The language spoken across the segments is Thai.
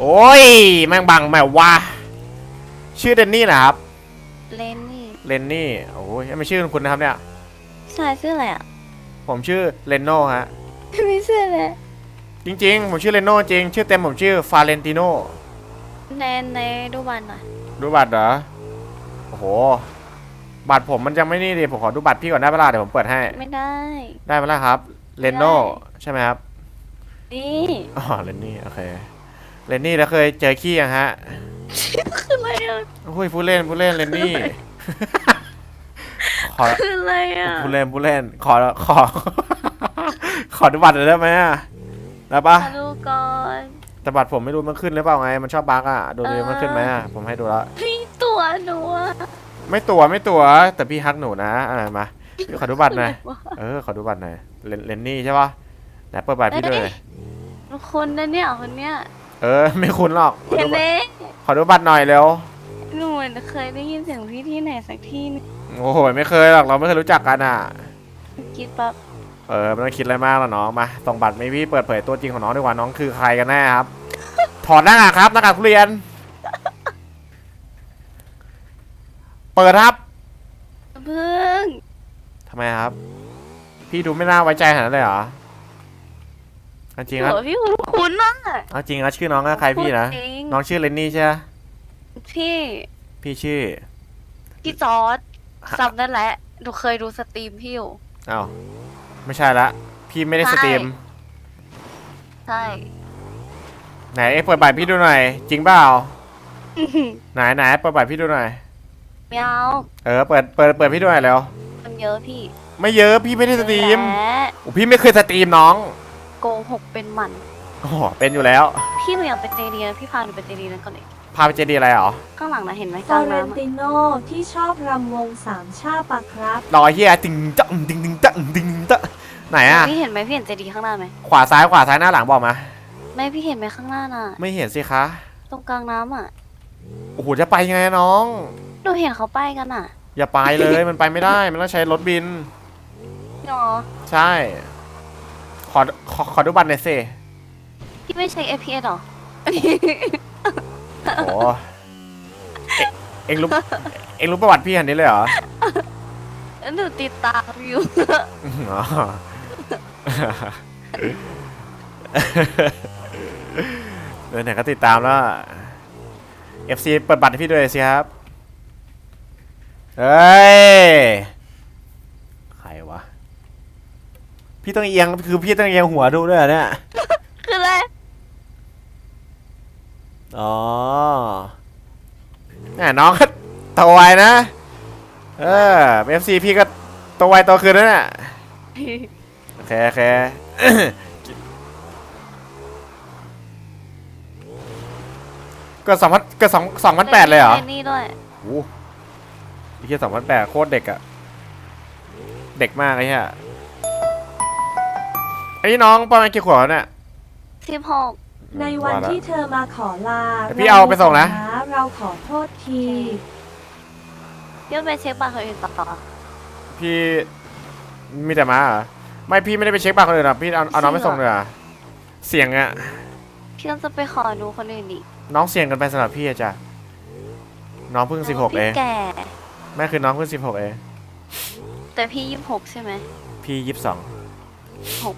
โอ้ย แม่งบังแม่ว่า ชื่อเดนนี่นะครับ เลนนี่เลนนี่ โอ้ยไม่ชื่อคุณนะครับเนี่ยชายชื่ออะไรอะ ผมชื่อเลนโน่ฮะ ไม่ชื่อเลยจริง ๆ ผมชื่อเลนโน่จริง ชื่อเต็มผมชื่อฟาเรนติโนแนนในดูบันหน่อยดูบัตรเหรอ โอ้โห บัตรผมมันยังไม่นี่ดิผมขอดูบัตรพี่ก่อนได้ปะล่ะเดี๋ยวผมเปิดให้ ไม่ได้ ได้ปะล่ะครับ เลนโน่ได้ใช่ไหมครับ นี่ อ๋อ เลนนี่ โอเค เลนนี่แล้วเคยเจอขี้ยังฮะคืออะไรอะโอ้ยผู้เล่นผู้เล่นเลนนี่ ขอคืออะไรอะผู้เล่นผู้เล่น ขอขอ ขอดูบัตรหน่อยได้ไหมอะได้ปะมาดูก่อนแต่บัตรผมไม่รู้มันขึ้นหรือเปล่าไง มันชอบบั๊กอะ ดูดิเออมันขึ้นไหมอะ ผมให้ดูแล้วพี่ตัวหนูอะไม่ตัวไม่ตัว แต่พี่ฮักหนูนะอ่ามาพี่ขอดูบัตรหน่อยเออขอดูบัตรหน่อยเลนเลนนี่ใช่ปะไหนเปิดบัตรพี่ด้วยคนนะเนี่ยคนเนี้ย เออ ไม่คุ้นหรอกขอเห็ดูนไหมบัตรขอดูบัตรหน่อยเร็วหนูเหมือนเคยได้ยินเสียงพี่ที่ไหนสักที่นึงโอ้โหไม่เคยหรอกเราไม่เคยรู้จักกันอะ คิดปั๊บเออไม่ต้องคิดอะไรมากหรอกน้องมาส่งบัตรไม่พี่เปิดเผยตัวจริงของน้องดีกว่าน้องคือใครกันแน่ครับ ถอดหน้ากากครับหน้ากากทุเรียน เปิดครับเพิ่งทำไมครับ พี่ดูไม่น่าไว้ใจขนาดนั้นเลยเหรอ เอาจริงโหนะพี่คุ้นคุ้นๆมากเอาจริงนะชื่อน้องก็ใครพี่นะจริงน้องชื่อเลนนี่ใช่ไหมพี่พี่ชื่อ พี่จอร์ดจำได้แหละหนูเคยดูสตรีมพี่อยู่อ้าวไม่ใช่ละ พี่ไม่ได้สตรีม ใช่ไหนเอ็กเปิดบัตรพี่ดูหน่อย จริงเปล่าไหนไหนเปิดบัตรพี่ดูหน่อย ไม่เอาเออเปิดเปิดเปิดพี่ดูหน่อยเร็วมันเยอะพี่ไม่เยอะพี่ไม่ได้สตรีมและโอ้พี่ไม่เคยสตรีมน้อง โกหกเป็นหมันโอ้โหเป็นอยู่แล้ว พี่หนูอยากเป็นเจดีนะพี่พาหนูเป็นเจดีนั้นก่อนเลยพาไปเจดีอะไรเหรอข้างหลังนะเห็นไหมฟกลาองเรนน้ำอะติโนที่ชอบรำวงสามชาปะครับ รอยเฮียติงจังติงติงจังติงติงจังไหนอะพี่เห็นไหมพี่เห็นเจดีข้างหน้าไหมขวาซ้ายขวาซ้ายหน้าหลังบอกมา ไม่พี่เห็นไหมข้างหน้าน่ะ ไม่เห็นสิคะตรงกลางน้ำอะโอ้โหจะไปยังไงอะน้อง หนูเห็นเขาไปกันอะอย่าไปเลย มันไปไม่ได้ มันต้องใช้รถบินหรอใช่ ขอขอขอดูบัตรหน่อยสิพี่ไม่ใช้ APS หรอ โอ้เอ๊ะเอ็งรู้เอ็งรู้ประวัติพี่อันนี้เลยเหรอ หนูติดตามอยู่ อ๋อ เออเนี่ยก็ติดตามแล้ว FC เปิดบัตรให้พี่ด้วยสิครับ เฮ้ย ใครวะ พี่ต้องเอียงคือพี่ต้องเอียงหัวดูด้วยเหรอเนี่ยคืออะไรอ๋อแหมน้องก็โตไวนะ เออเอฟซีพี่ก็โตไวโตคืนแล้วเนี่ยโอเคโอเคก็สองพันก็สองสองพันแปดเลยเหรอล่นนี่ด้วยโอ้โหไอ้เหี้ยสองพันแปดโคตรเด็กอะเด็กมากไอ้เหี้ย ไอ้นี่น้องประมาณกี่ขวบแล้วเนี่ย สิบหก ในวันที่เธอมาขอลาเดี๋ยวพี่เอาไปส่งนะ เราขอโทษที พี่ไปเช็คบัตรคนอื่นต่อพี่มีแต่มาเหรอไม่พี่ไม่ได้ไปเช็คบัตรคนอื่นหรอกพี่เอาเอาน้องไปส่งเลยอะเสียงอะพี่ต้องจะไปขอดูคนอื่นอีกน้องเสี่ยงกันไปสำหรับพี่อะจ้ะน้องเพิ่งสิบหกเองพี่แก่ แม่คือน้องเพิ่งสิบหกเองแต่พี่ยี่สิบหกใช่ไหมพี่ยี่สิบสองหก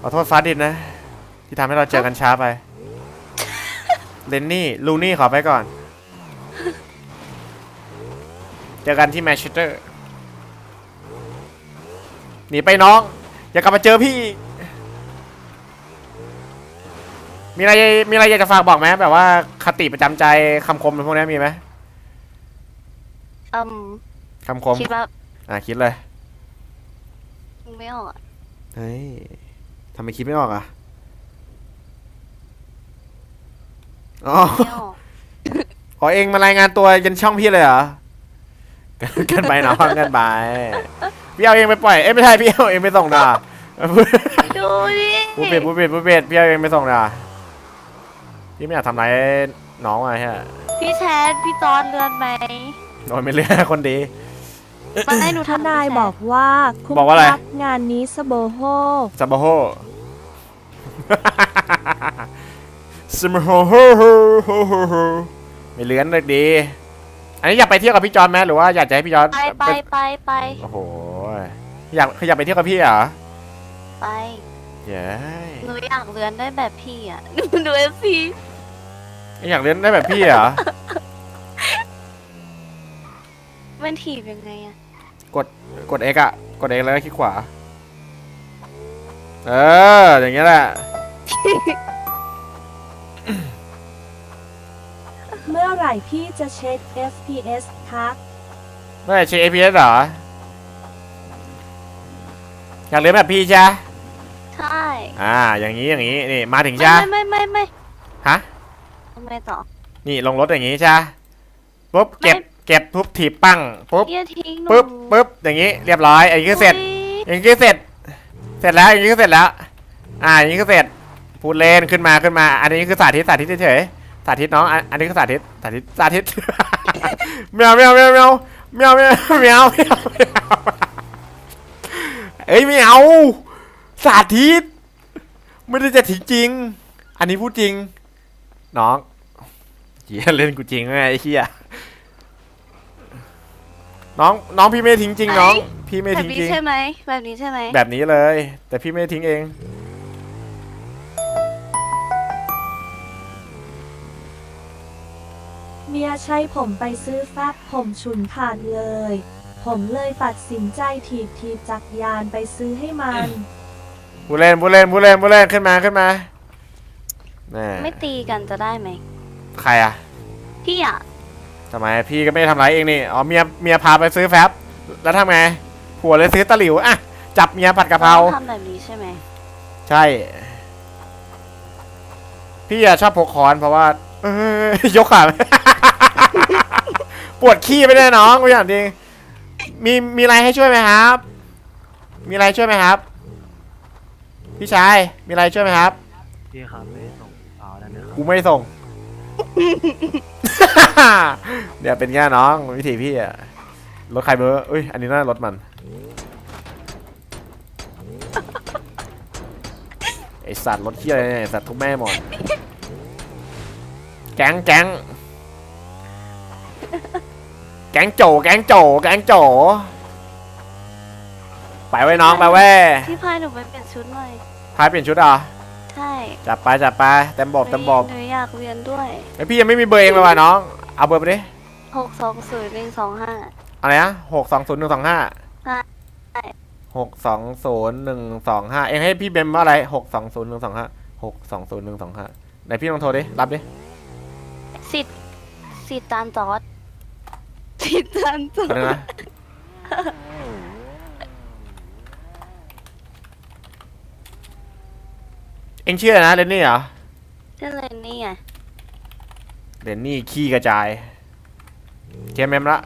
ขอโทษฟ้าดินนะ ที่ทำให้เราเจอกันช้าไป เลนนี่ ลูนี่ขอไปก่อน เจอกันที่แมนเชสเตอร์หนีไปน้อง อย่ากลับมาเจอพี่อีกมีอะไรมีอะไรอยากจะฝากบอกไหมแบบว่าคติประจำใจคำคมพวกนี้มีไหมอืมคำคมคิดว่าอะคิดเลย ไม่ออกอะเฮ้ยทำไมคิดไม่ออกอะอ๋อไม่ออกขอเองมารายงานตัวยันช่องพี่เลยเหรอกันไปน้องกันไปพี่เอาเองไปปล่อยเอ้ยไม่ใช่พี่เอาเองไปส่งด่าดูดิผู้เป็ดผู้เป็ดผู้เป็ดพี่เอาเองไปส่งด่าพี่ไม่อยากทำร้ายน้องอะใช่พี่แชทพี่จอนเลือนไหมโดนไม่เลือกคนดี มาให้หนูททำนายบอกว่าคุ้มบอกว่าอะไรรับงานนี้สโบโฮซับบโฮสมโฮโฮโฮโฮโฮโฮไม่เลื้อนเลยดี อันนี้อยากไปเที่ยวกับพี่จอนไหมหรือว่าอยากจะให้พี่จอนไปไปไปไปโอ้โห อยากคืออยากไปเที่ยวกับพี่เหรอไปเย้หนูอยากเรียนได้แบบพี่อะดูเอฟซีอยากเล่นได้แบบพี่เหรอ มันถีบยังไงอะ กดกด X อะกด X แล้วก็คลิกขวา เออ อย่างเงี้ยแหละ เมื่อไหร่พี่จะเช็ค FPS ครับเมื่อไหร่เช็ค APS เหรอ อยากเล่นแบบพี่ใช่ไหมใช่อ่า อย่างนี้อย่างนี้ นี่ มาถึงไม่ใช่ไหมไม่ไม่ไม่ฮะ ทำไมต่อ นี่ลงรถอย่างนี้ใช่ไหมปุ๊บเก็บไม่เก็บ ปุ๊บถีบปั้งปุ๊บอย่าทิ้งหนูปุ๊บปุ๊บอย่างนี้เรียบร้อยอันนี้ก็เสร็จอุ๊ยอย่างนี้ก็เสร็จ เสร็จแล้วอย่างนี้ก็เสร็จแล้ว อ่าอย่างนี้ก็เสร็จพูดเล่นขึ้นมาขึ้นมา อันนี้คือสาธิตสาธิตเฉยๆสาธิตน้องอันอันนี้คือสาธิตสาธิตสาธิตแมวแมวแมวแมวแมวแมวแมวแมวแมวเอ้ยไม่เอาสาธิต ไม่ได้จะถิงจริง อันนี้พูดจริง น้องเฮียเล่นกูจริงไงไอ้เฮีย น้องน้องพี่ไม่ได้ทิ้งจริงน้อง พี่ไม่แบบทิ้งนี้จริง ใช่ไหมแบบนี้ใช่ไหมแบบนี้เลย แต่พี่ไม่ได้ทิ้งเอง เมียใช้ผมไปซื้อแฟบผมฉุนขาดเลย ผมเลยตัดสินใจถีบถีบจักรยานไปซื้อให้มัน ผู้เล่นผู้เล่นผู้เล่นผู้เล่นขึ้นมาขึ้นมาแน่ไม่ตีกันจะได้ไหมใครอะพี่อะ ทำไมพี่ก็ไม่ได้ทำร้ายเองนี่ อ๋อเมียเมียพาไปซื้อแฟบ แล้วทำไงผัวเลยซื้อตะหลิวอะจับเมียผัดกะเพราทำแบบนี้ใช่ไหม ใช่ พี่อะชอบพกค้อนเพราะว่า เอ้ยยกขา ปวดขี้ไปแน่น้องกูอย่างจริงมีมีอะไรให้ช่วยไหมครับ มีอะไรช่วยไหมครับ พี่ชาย มีอะไรช่วยไหมครับ พี่ครับไม่ส่งเอาได้ไหมครับ กูไม่ส่ง เดี๋ยวเป็นแง่น้องวิธีพี่อะรถใครเบอร์อุ้ยอันนี้น่ารถมันไอสัตว์รถเที่ยอะไรเนี่ยไอ้สัตว์ทุกแม่หมดแก๊งแก๊งแก๊งโจแก๊งโจแก๊งโจไปไว้น้องไปไว้ยพี่พายหนูไปเปลี่ยนชุดหน่อยพายเปลี่ยนชุดเหรอะ ใช่จับไปจับไปเต็มบบเต็มบบหนูอยากเรียนด้วยไอยพี่ยังไม่มีเบอร์เองเลยว่ะน้อง เอาเบอร์ไปดิหกสองศูนย์หนึ่งสองห้าอะไรนะหกสองศูนย์หนึ่งสองห้าใช่หกสองศูนย์หนึ่งสองห้าเองให้พี่เบมว่าอะไรหกสองศูนย์หนึ่งสองห้าหกสองศูนย์หนึ่งสองห้าไหนพี่ลองโทรดิ รับดิสิทธิ์สิทธิ์ตานจอร์ดสิทธิ์ตานจอแป๊บนึงร์ดนะ เองชื่ออะไรนะเรนนี่เหรอชื่อเลนนี่ไงเรนนี่ขี้กระจายเกมเมมละ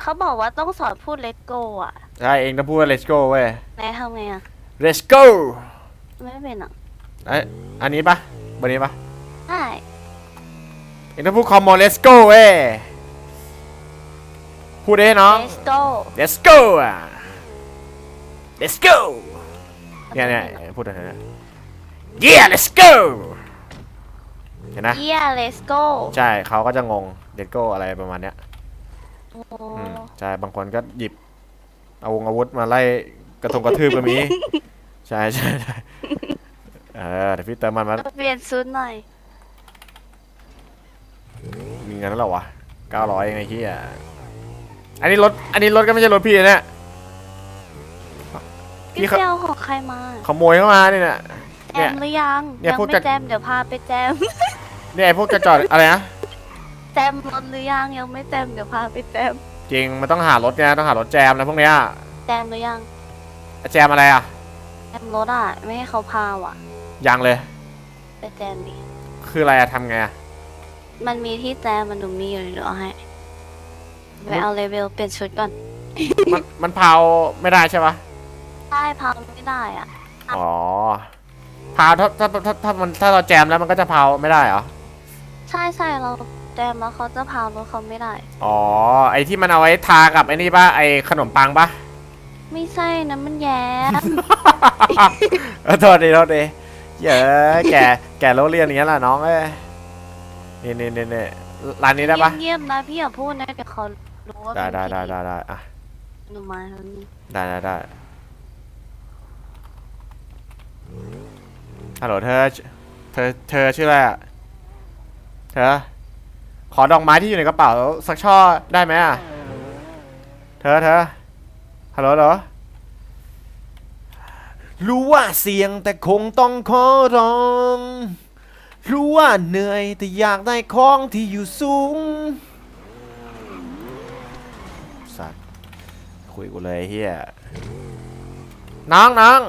เขาบอกว่าต้องสอนพูดเลตโกอะใช่เองต้องพูดว่า let's go เว้ยไหนทำไงอะ let's go ไม่เป็นอะไอยอันนี้ปะเบอร์นี้ปะใช่เองต้องพูดคอมมอน let's go เว้ยพูดได้น้อง let's go let's go อะ let's go เนี่ยเนี่ยพูดอะไรนะ yeah let's go เห็นนะ เยี่ย let's go ใช่เขาก็จะงง let's go อะไรประมาณเนี้ยโอ้อืมใช่บางคนก็หยิบเอาวงอาวุธมาไล่กระทงกระทืบก็มี ใช่ใช่ใช่เออเดี๋ยวพี่เติมมันมาเปลี่ยนชุดหน่อย มีเงินแล้วเหรอวะเก้าร้อยยังไงที่อะอันนี้รถอันนี้รถก็ไม่ใช่รถพี่นะเนี่ย พี่พี่เขา เปียวของใครมา ขโมยเข้ามาเนี่ยนะ แจมหรือยังเนี่ยยังพวกไม่จะแจมเดี๋ยวพาไปแจม เนี่ยไอ้พวกจะจอด อะไรนะแจมรถหรือยังยังไม่แจมเดี๋ยวพาไปแจมจริงมันต้องหารถเนี่ยต้องหารถแจมนะพวกเนี้ยแจมหรือยังแจมอะไรอะแจมรถอะไม่ให้เขาพาว่ะ ยังเลย ไปแจมดิคืออะไรอะทำไงอะมันมีที่แจมมันดูมีอยู่เดี๋ยวเอาให้ไปเอาเลเวลเปลี่ยนชุดก่อนมันมันเผาไม่ได้ใช่ปะได้พาไม่ได้อะ อ๋อ เผาถ้าถ้าถ้าถ้ามันถ้าเราแจมแล้วมันก็จะเผาไม่ได้เหรอ ใช่ใช่เราแจมแล้วเขาจะพารถเขาไม่ได้ อ๋อ ไอที่มันเอาไว้ทากับไอ้นี่ปะไอขนมปังปะไม่ใช่นะมันแย้ม เออโทษดีโทษดีเย้ยแกแกโรเรียนอย่างเงี้ยล่ะน้องเอ้ยนี่นี่นี่นี่ร้านนี้ได้ปะเงียบๆนะพี่อย่าพูดนะเดี๋ยวเขารู้ว่าได้เป็นได้ได้พี่ได้ได้อะหนูมาแล้วนี่ได้ได้ได้ ฮัลโหลเธอ เธอ เธอชื่ออะไรอะ เธอ ขอดอกไม้ที่อยู่ในกระเป๋าสักช่อได้ไหมอะ เธอ เธอ ฮัลโหลเหรอ รู้ว่าเสี่ยงแต่คงต้องขอร้อง รู้ว่าเหนื่อยแต่อยากได้ของที่อยู่สูง สัตว์คุยกูเลยเฮียน้องน้อง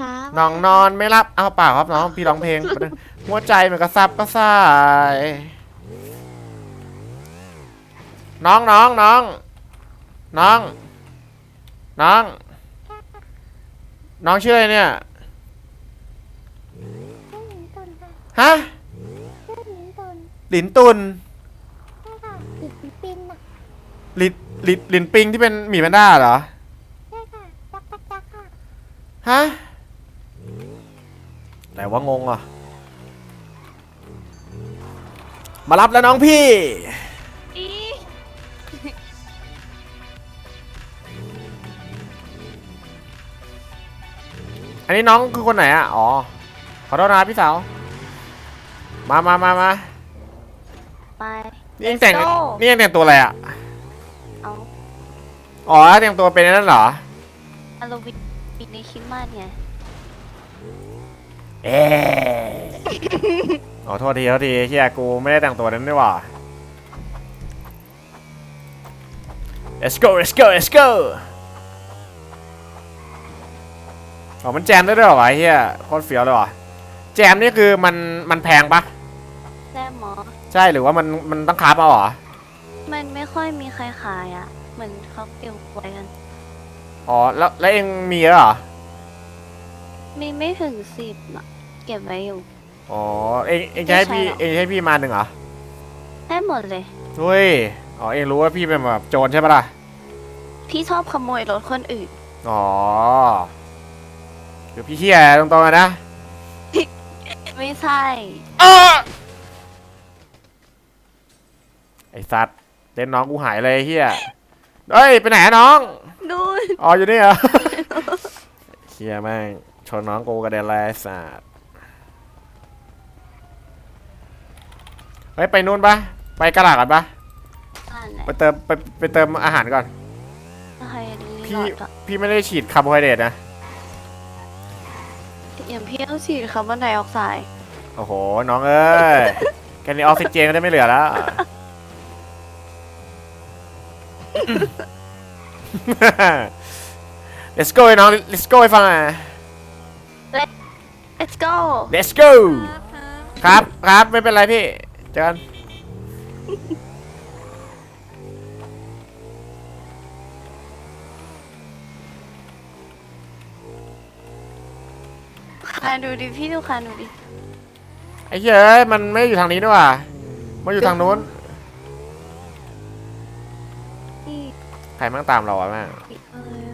ครับน้องนอนไม่รับเอาเปล่าครับน้องพี่ร้องเพลง หัวใจมันกระซับกระส่าย น้องน้องน้องน้อง น้อง น้องชื่ออะไรเนี่ยฮะหลินตุนหลินหลินหลินปิงที่เป็นหมีแพนด้าเหรอฮะ แต่ว่างงอะ มารับแล้วน้องพี่ อีอันนี้น้องคือคนไหนอะ อ๋อ ขอโทษนะพี่สาว มามามามาไป นี่ยังแต่ง Let's go นี่ยังแต่งตัวอะไรอะ เอาอ๋อแต่งตัวเป็นนั่นเหรอ ฮาโลวีนปีนี้คริดมากเนี่ย เอ๊ะอ๋อโทษทีโทษทีเฮียกูไม่ได้แต่งตัวนั้นด้วยว่ะ let's go let's go let's go อ๋อมันแจมได้ด้วยเหรอวะเฮียโคตรเฟี้ยวเลยว่ะแจมนี่คือมันมันแพงปะแซ่บหมอ ใช่หรือว่ามันมันต้องคราฟเอาเหรอมันไม่ค่อยมีใครขายอะ เหมือนเขาเปลี่ยวไว้กัน อ๋อแล้วแล้วเองมีแล้วเหรอ มีไม่ถึงสิบอะ เก็บไว้อยู่ อ๋อ เองเองจะให้พี่ไม่ใช่หรอเองจะให้พี่มาหนึ่งเหรอ ให้หมดเลย เฮ้ย อ๋อ เองรู้ว่าพี่เป็นแบบโจรใช่ปะล่ะ พี่ชอบขโมยรถคนอื่น อ๋อเดี๋ยวพี่เฮียตรงๆเลยนะ ไม่ใช่ ไอ้สัตว์เต้นน้องกูหายเลยเฮียเฮ้ย ไปไหนอะน้อง ดูนอ๋อ อยู่นี่เหรอเฮียแม่งชนน้องกูกระเด็นเลยไอ้สัตว์ เฮ้ยไปนู่นปะไปกระดาษก่อนปะอ่านไหนไปเติมไปไปเติมอาหารก่อน ใครรีพี่โหลดอะพี่ไม่ได้ฉีดคาร์โบไฮเดรตนะ อย่างพี่ต้องฉีดคาร์บอนไดออกไซด์โอ้โห น้องเอ้ย แค่นี้ออกซิเจนก็ได้ไม่เหลือแล้ว let's go ไอ้น้อง let's go ไอ้ฟังอะ let's go let's go ครับครับไม่เป็นไรพี่ เจอกันคานดูดิพี่ดูคานดูดิไอ้เหี้ยเอ้ยมันไม่อยู่ทางนี้ด้วยว่ะมันอยู่ทางนู้นนี่ใครมั่งตามเราอะแม่งเออ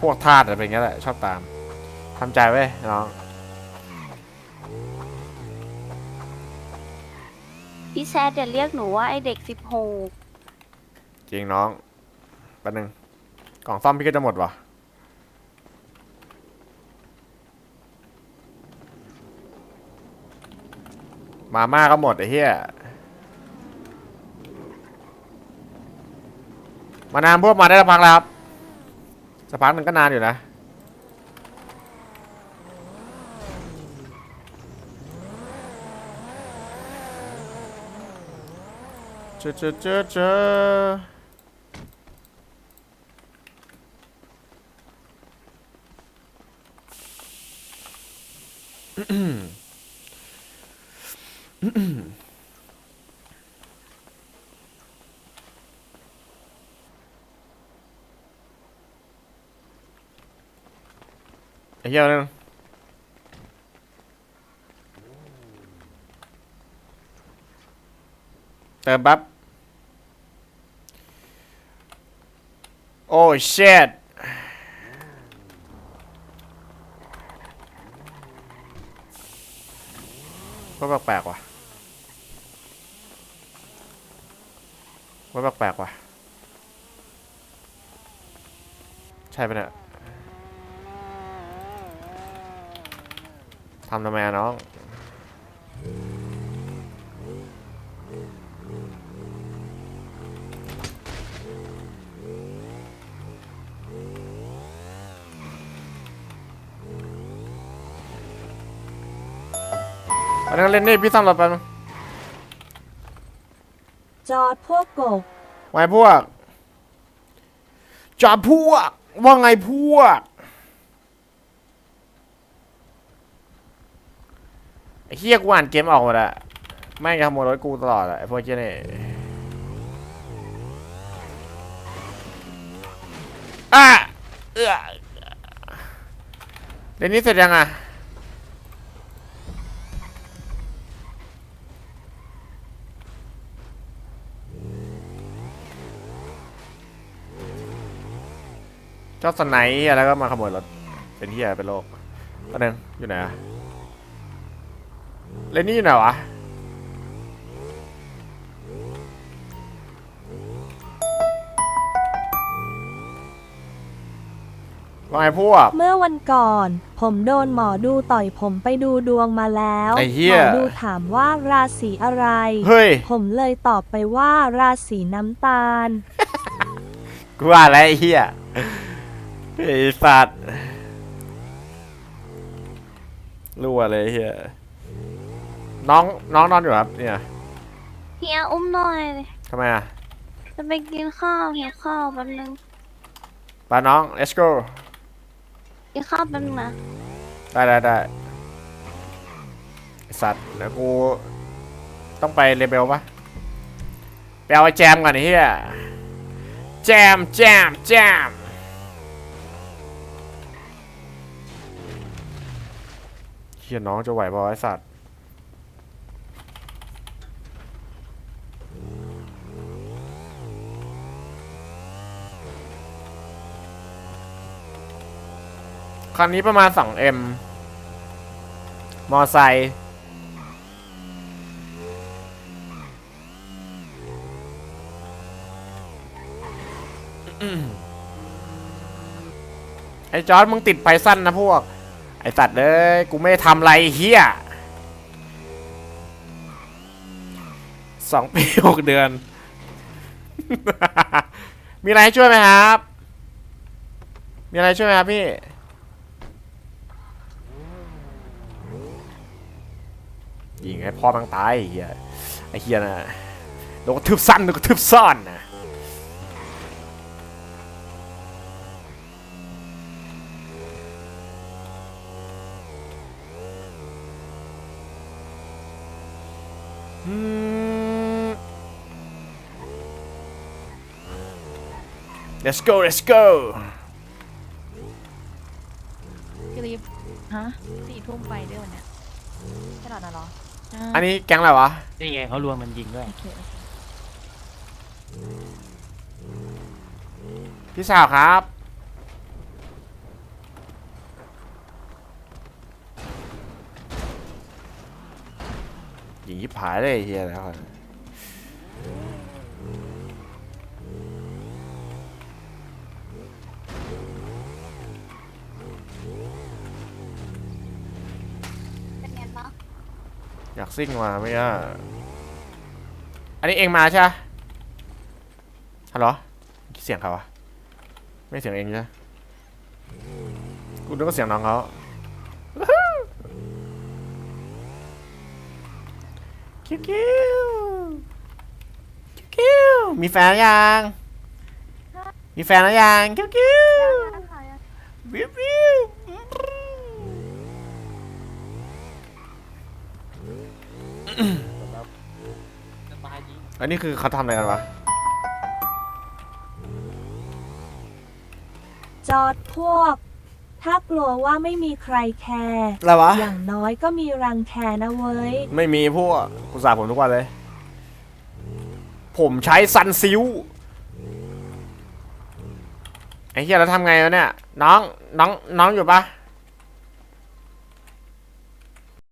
พวกทาสอะไรเป็นอย่างเงี้ยแหละชอบตามทำใจไว้ยน้อง พี่แซดอย่าเรียกหนูว่าไอเด็กสิบหกจริงน้องแป๊บนึงกล่องซ่อมพี่ก็จะหมดวะมาม่าก็หมดไอ้เหี้ยมานานพวกมาได้สักพักแล้วครับสักพักหนึ่งก็นานอยู่นะ เจอเจอเจ อ้เชดว่าแปลกๆว่ะว่าแปลกๆว่ะ ใช่ปะเนี่ยทำทำไมอะน้อง นนั้นเล่นนี่พี่ซ่อมรถไปบนึงจอดพวกกบไว้พวกจาพวก ว่าไงพวกไอ้เฮียกูอ่านเกมออกหมดอะแม่งจะขโมยรถกูตลอดอะไอ้พวกเจ้านี่อะเอื้อเดี๋ยวนี้เสร็จยังอะ เจ้าสไนป์เหี้ยแล้วก็มาขโมยรถเป็นเฮียเป็นโรคก็นึงอยู่ไหนอะเลนนี่อยู่ไหนวะว่าไงพวก เมื่อวันก่อน ผมโดนหมอดูต่อยผมไปดูดวงมาแล้วไอ้เหี้หย มอดูถามว่าราศีอะไร เฮ้ย ผมเลยตอบไปว่าราศีน้ำตาล กูว่าแล้วไอ้เหี้ย ไอ้สัตว์รั่วเลยไอ้เหี้ยน้องน้องนอนอยู่ครับเนี่ยเฮียอุ้มหน่อยดิทำไมอะจะไปกินข้าวหิวข้าวแป๊บนึงไปน้อง let's go กินข้าวแป๊บนึงนะได้ได้ได้ไอ้สัตว์เดี๋ยวกูต้องไปเลเบลปะไปเอาไอ้แจมก่อนไอ้เหี้ยแจมแจมแจม เฮียน้องจะไหวป่าวะไอ้สัตว์คันนี้ประมาณ 2M มอไซค์ไอ้จอร์ดมึงติดไปสั้นนะพวก ไอ้ตัดเลยกูไม่ได้ทำไรเฮียสองปีหกเดือน มีอะไรให้ช่วยไหมครับ มีอะไรช่วยไหมครับพี่ ยิงให้พ่อมังตายไอ้เฮียไอ้เฮียนะโดนกระทืบสั้นโดนกระทืบซ่อนนะ let's go let's go พี่ลิฟฮะสี่ทุ่มไปด้วยวันเนี้ยใช่หรอนะเหรออันนี้แก๊งอะไรวะ นี่ไงเขารวมมันยิงด้วย โอเคโอเคพี่สาวครับ หญิงยิบหายเลยไอ้เฮียแล้วคนเป็น อยากซิ่งมาไม่อะอันนี้เองมาใช่ปะฮัลโหลเสียงเขาวะไม่เสียงเองใช่ปะกูนึกว่าเสียงน้องเขาคิวคิวคิวคิวมีแฟนหรือยัง มีแฟนแล้วยังคิวคิววิววิว อันนี้คือเขาทำอะไรกันวะ จอดพวก ถ้ากลัวว่าไม่มีใครแคร์อะไรวะ อย่างน้อยก็มีรังแคนะเว้ย ไม่มีพวกกูสาผมทุกวันเลย ผมใช้ซันซิลไอ้เหี้ยแล้วทำไงวะเนี่ย น้อง น้อง น้องอยู่ปะ